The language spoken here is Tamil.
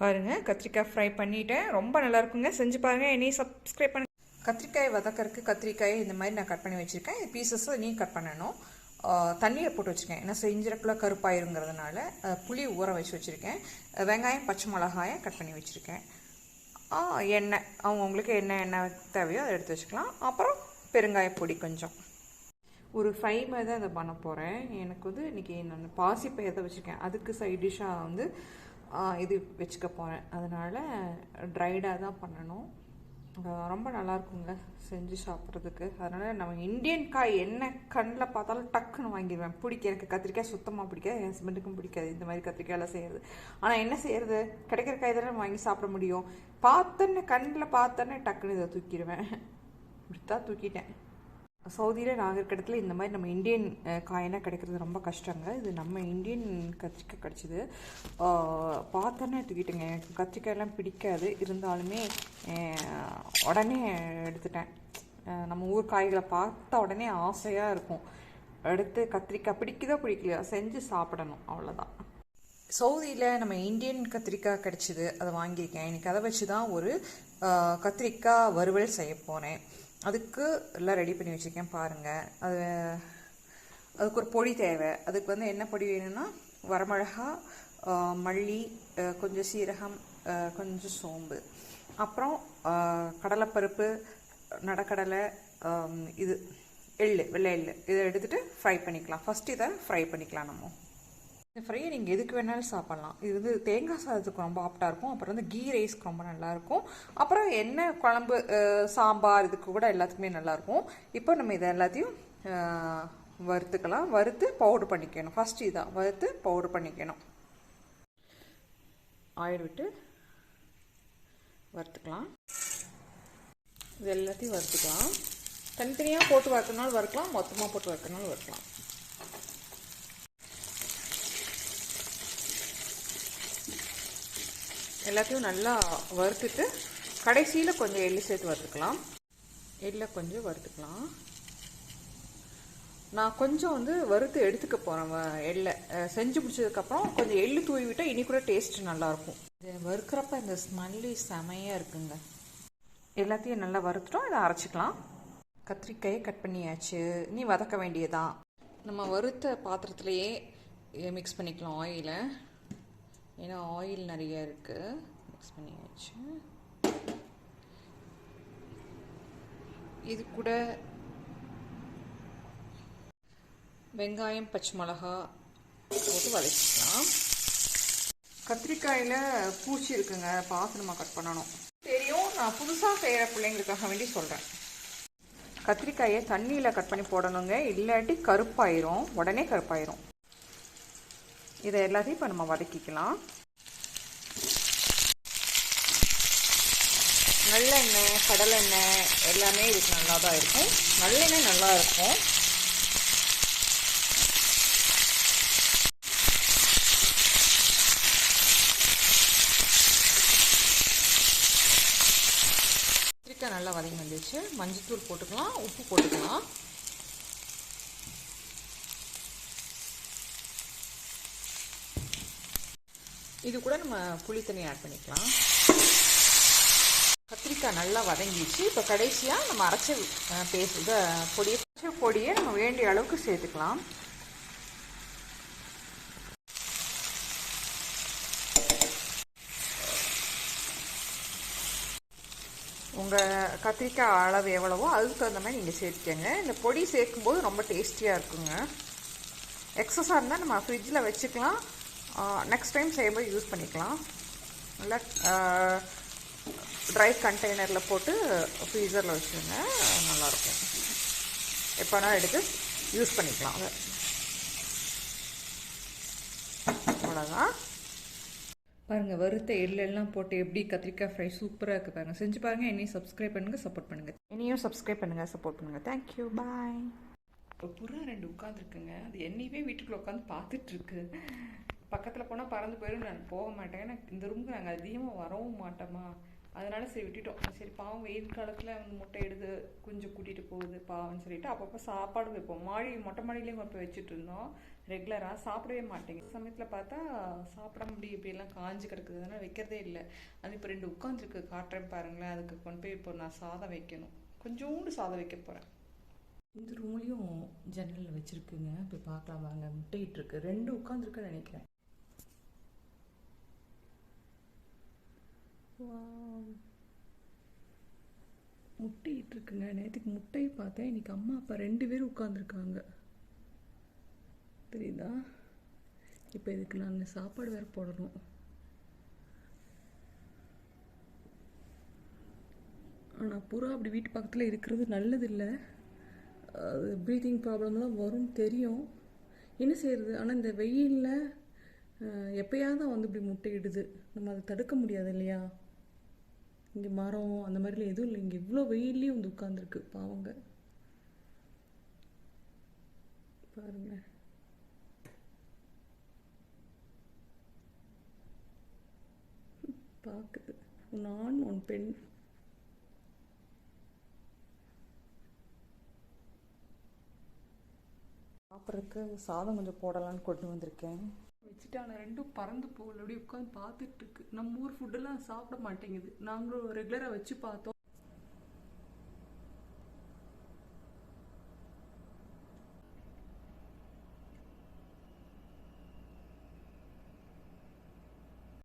பாருங்கள் கத்திரிக்காய் ஃப்ரை பண்ணிட்டேன். ரொம்ப நல்லா இருக்குங்க செஞ்சு பாருங்கள் என்னையும் சப்ஸ்கிரைப் பண்ணி கத்திரிக்காய் வதக்கறக்கு கத்திரிக்காய் இந்த மாதிரி நான் கட் பண்ணி வச்சுருக்கேன். பீசஸும் பீசஸை நீ கட் பண்ணணும். தண்ணியில் போட்டு வச்சுருக்கேன். ஏன்னா செஞ்சிருக்குள்ள கருப்பாயிருங்கிறதுனால புளி ஊற வச்சு வச்சுருக்கேன். வெங்காயம் பச்சை மிளகாயை கட் பண்ணி வச்சுருக்கேன். எண்ணெய். அவங்க உங்களுக்கு என்ன எண்ணெய் தேவையோ அதை எடுத்து வச்சுக்கலாம். அப்புறம் பெருங்காய பொடி கொஞ்சம். ஒரு ஃப்ரை மாதிரி தான் இதை பண்ண போகிறேன் எனக்கு வந்து இன்றைக்கி நான் பாசிப்பை எதை வச்சுருக்கேன். அதுக்கு சைட் டிஷ்ஷாக வந்து இது வச்சுக்க போகிறேன் அதனால் ட்ரைடாக தான் பண்ணணும். ரொம்ப நல்லா இருக்குங்க செஞ்சு சாப்பிட்றதுக்கு. அதனால் நம்ம இந்தியன் காய் என்ன கண்ணில் பார்த்தாலும் டக்குன்னு வாங்கிடுவேன் பிடிக்க எனக்கு கத்திரிக்காய் சுத்தமாக பிடிக்காது என் ஹஸ்பண்டுக்கும் பிடிக்காது. இந்த மாதிரி கத்திரிக்காயெல்லாம் செய்கிறது ஆனால் என்ன செய்கிறது கிடைக்கிற காய் தானே வாங்கி சாப்பிட முடியும். பார்த்தோன்னே கண்ணில் பார்த்தோன்னே டக்குன்னு இதை தூக்கிடுவேன். இப்படி தான் தூக்கிட்டேன். சவுதியில் நாங்கள் இருக்கிற இடத்துல இந்த மாதிரி நம்ம இந்தியன் காயினாக காயெல்லாம் கிடைக்கிறது ரொம்ப கஷ்டங்க. இது நம்ம இந்தியன் கத்திரிக்காய் கிடச்சிது. பார்த்தோன்னே எடுத்துக்கிட்டேங்க எனக்கு கத்திரிக்காயெல்லாம் பிடிக்காது. இருந்தாலுமே உடனே எடுத்துட்டேன். நம்ம ஊர் காய்களை பார்த்த உடனே ஆசையாக இருக்கும். எடுத்து கத்திரிக்காய் பிடிக்குதோ பிடிக்கலையோ செஞ்சு சாப்பிடணும். அவ்வளோதான் சவுதியில் நம்ம இந்தியன் கத்திரிக்காய் கிடச்சிது. அதை வாங்கியிருக்கேன். இன்னைக்கு அதை வச்சு தான் ஒரு கத்திரிக்காய் வறுவல் செய்ய போகிறேன் அதுக்கு எல்லாம் ரெடி பண்ணி வச்சுருக்கேன் பாருங்கள் அது அதுக்கு ஒரு பொடி தேவை. அதுக்கு வந்து என்ன பொடி வேணும்னா வரமிளகா மல்லி கொஞ்சம் சீரகம் கொஞ்சம் சோம்பு. அப்புறம் கடலைப்பருப்பு நடக்கடலை இது எள் வெள்ளை எள் இதை எடுத்துகிட்டு ஃப்ரை பண்ணிக்கலாம். ஃபஸ்ட்டு இதை ஃப்ரை பண்ணிக்கலாம் நம்ம. இந்த ஃப்ரையை நீங்கள் எதுக்கு வேணாலும் சாப்பிட்லாம். இது வந்து தேங்காய் சாதத்துக்கு ரொம்ப ஆப்டாக இருக்கும். அப்புறம் வந்து கீ ரைஸ்க்கு ரொம்ப நல்லாயிருக்கும் அப்புறம் எண்ணெய் குழம்பு சாம்பார் இதுக்கு கூட எல்லாத்துக்குமே நல்லாயிருக்கும் இப்போ நம்ம இதை எல்லாத்தையும் வறுத்துக்கலாம். வறுத்து பவுடர் பண்ணிக்கணும். ஃபஸ்ட்டு இதான் வறுத்து பவுடர் பண்ணிக்கணும். ஆயில் விட்டு வறுத்துக்கலாம். இது எல்லாத்தையும் வறுத்துக்கலாம். தனித்தனியாக போட்டு வறுக்கனாலும் வறுக்கலாம். மொத்தமாக போட்டு வறுக்கனாலும் வறுக்கலாம். எல்லாத்தையும் நல்லா வறுத்துட்டு கடைசியில் கொஞ்சம் எள்ளு சேர்த்து வறுத்துக்கலாம். எள்ளை கொஞ்சம் வறுத்துக்கலாம். நான் கொஞ்சம் வந்து வறுத்து எடுத்துக்க போகிறேன் எள்ளை. செஞ்சு முடிச்சதுக்கப்புறம் கொஞ்சம் எள்ளு தூவி விட்டால் இனி கூட டேஸ்ட் நல்லாயிருக்கும். இது வறுக்கிறப்ப இந்த ஸ்மெல்லு செமையாக இருக்குங்க. எல்லாத்தையும் நல்லா வறுத்துட்டோம் இதை அரைச்சிக்கலாம். கத்திரிக்காயை கட் பண்ணியாச்சு. நீ வதக்க வேண்டியதான் நம்ம வறுத்த பாத்திரத்துலேயே மிக்ஸ் பண்ணிக்கலாம் ஆயிலை ஏன்னா ஆயில் நிறைய இருக்குது மிக்ஸ் பண்ணியாச்சு. இது கூட வெங்காயம் பச்சை மிளகா போட்டு வதக்கிக்கலாம். கத்திரிக்காயில் பூச்சி இருக்குங்க. பார்த்து நம்ம கட் பண்ணணும். தெரியும். நான் புதுசாக செய்கிற பிள்ளைங்களுக்காக வேண்டி சொல்கிறேன் கத்திரிக்காயை தண்ணியில் கட் பண்ணி போடணுங்க. இல்லாட்டி கருப்பாயிரும். உடனே கருப்பாயிரும். இதை எல்லாத்தையும் இப்போ நம்ம வதக்கிக்கலாம். நல்லெண்ணெய் கடலெண்ணெய் எல்லாமே இதுக்கு நல்லா தான் இருக்கும். நல்லெண்ணெய் நல்லா இருக்கும். கத்திரிக்காய் நல்லா வதங்கி வந்துச்சு மஞ்சத்தூள் போட்டுக்கலாம் உப்பு போட்டுக்கலாம். இது கூட நம்ம புளி தண்ணி ஆட் பண்ணிக்கலாம். கத்திரிக்காய் நல்லா வதங்கிடுச்சு. இப்போ கடைசியாக நம்ம அரைச்ச பேஸ்ட் இதை பொடியை அரைச்ச பொடியை நம்ம வேண்டிய அளவுக்கு சேர்த்துக்கலாம். உங்கள் கத்திரிக்காய் அளவு எவ்வளவோ அதுக்கு தகுந்த மாதிரி நீங்கள் சேர்த்துக்கங்க. இந்த பொடி சேர்க்கும்போது ரொம்ப டேஸ்டியாக இருக்குங்க. எக்ஸஸாக இருந்தால் நம்ம ஃப்ரிட்ஜில் வச்சுக்கலாம். நெக்ஸ்ட் டைம் செய்யும்போது யூஸ் பண்ணிக்கலாம். நல்லா ட்ரை கண்டெய்னரில் போட்டு ஃப்ரீசரில் வச்சுருங்க நல்லாயிருக்கும். எப்போனா எடுத்து யூஸ் பண்ணிக்கலாம். அதை அவ்வளோதான் பாருங்கள் வறுத்த எள்ளெல்லாம் போட்டு எப்படி கத்திரிக்காய் ஃப்ரை சூப்பராக இருக்குது பாருங்கள் செஞ்சு பாருங்கள் என்னையும் சப்ஸ்கிரைப் பண்ணுங்கள் சப்போர்ட் பண்ணுங்கள் என்னையும் சப்ஸ்கிரைப் பண்ணுங்கள் சப்போர்ட் பண்ணுங்கள் தேங்க்யூ பாய் இப்போ புறா ரெண்டு உட்காந்துருக்குங்க அது என்னையவே வீட்டுக்குள்ளே உட்காந்து பார்த்துட்டு இருக்கு. பக்கத்தில் போனால் பறந்து போயிடும் நான் போக மாட்டேன். ஏன்னா இந்த ரூமுக்கு நாங்கள் அதிகமாக வரவும் மாட்டோமா. அதனால சரி விட்டுட்டோம். சரி பாவம் வெயில் காலத்தில் வந்து முட்டை எடுத்து குஞ்சு கூட்டிகிட்டு போகுது பாவம்னு சொல்லிட்டு அப்பப்போ சாப்பாடு வைப்போம். மாடி மொட்டை மாடியிலையும் கொண்டு போய் வச்சுட்டு இருந்தோம். ரெகுலராக சாப்பிடவே மாட்டேங்குது சமயத்தில் பார்த்தா சாப்பிட முடியும் இப்படியெல்லாம் காஞ்சு கிடக்குது. அதனால் வைக்கிறதே இல்லை. அது இப்போ ரெண்டு உட்காந்துருக்கு காட்டுறேன் பாருங்களேன். அதுக்கு கொண்டு போய் இப்போ நான் சாதம் வைக்கணும். கொஞ்சோண்டு சாதம் வைக்க போகிறேன் இந்த ரூம்லேயும் ஜன்னலில் வச்சுருக்குங்க. போய் பார்க்கலாம் வாங்க. முட்டையிட்டு இருக்கு ரெண்டு உட்காந்துருக்குன்னு நினைக்கிறேன். முட்டிகிட்டு இருக்குங்க நேற்றுக்கு முட்டை பார்த்தேன். இன்னைக்கு அம்மா அப்பா ரெண்டு பேரும் உட்காந்துருக்காங்க தெரியுதா? இப்போ இதுக்கு நான் சாப்பாடு வேறு போடணும். ஆனால் புறா அப்படி வீட்டு பக்கத்தில் இருக்கிறது நல்லதில்லை. அது ப்ரீத்திங் ப்ராப்ளம்லாம் வரும்னு தெரியும். என்ன செய்யறது? ஆனால் இந்த வெயிலில் எப்பயாவது வந்து இப்படி முட்டையிடுது நம்ம அதை தடுக்க முடியாது இல்லையா? இங்கே மரம் அந்த மாதிரிலாம் எதுவும் இல்லை. இங்கே இவ்வளோ வெயில்லையும் வந்து உட்காந்துருக்கு பாவங்க. பாருங்க. பார்க்குது உன் ஆண் உன் பெண். சாப்பிட்றதுக்கு சாதம் கொஞ்சம் போடலான்னு கொண்டு வந்திருக்கேன். வச்சுட்டு ஆனால் ரெண்டும் பறந்து போகல. அப்படியே உட்காந்து பார்த்துட்டு இருக்கு. நம்ம ஊர் ஃபுட்டெல்லாம் சாப்பிட மாட்டேங்குது. நாங்களும் ரெகுலராக வச்சு பார்த்தோம்.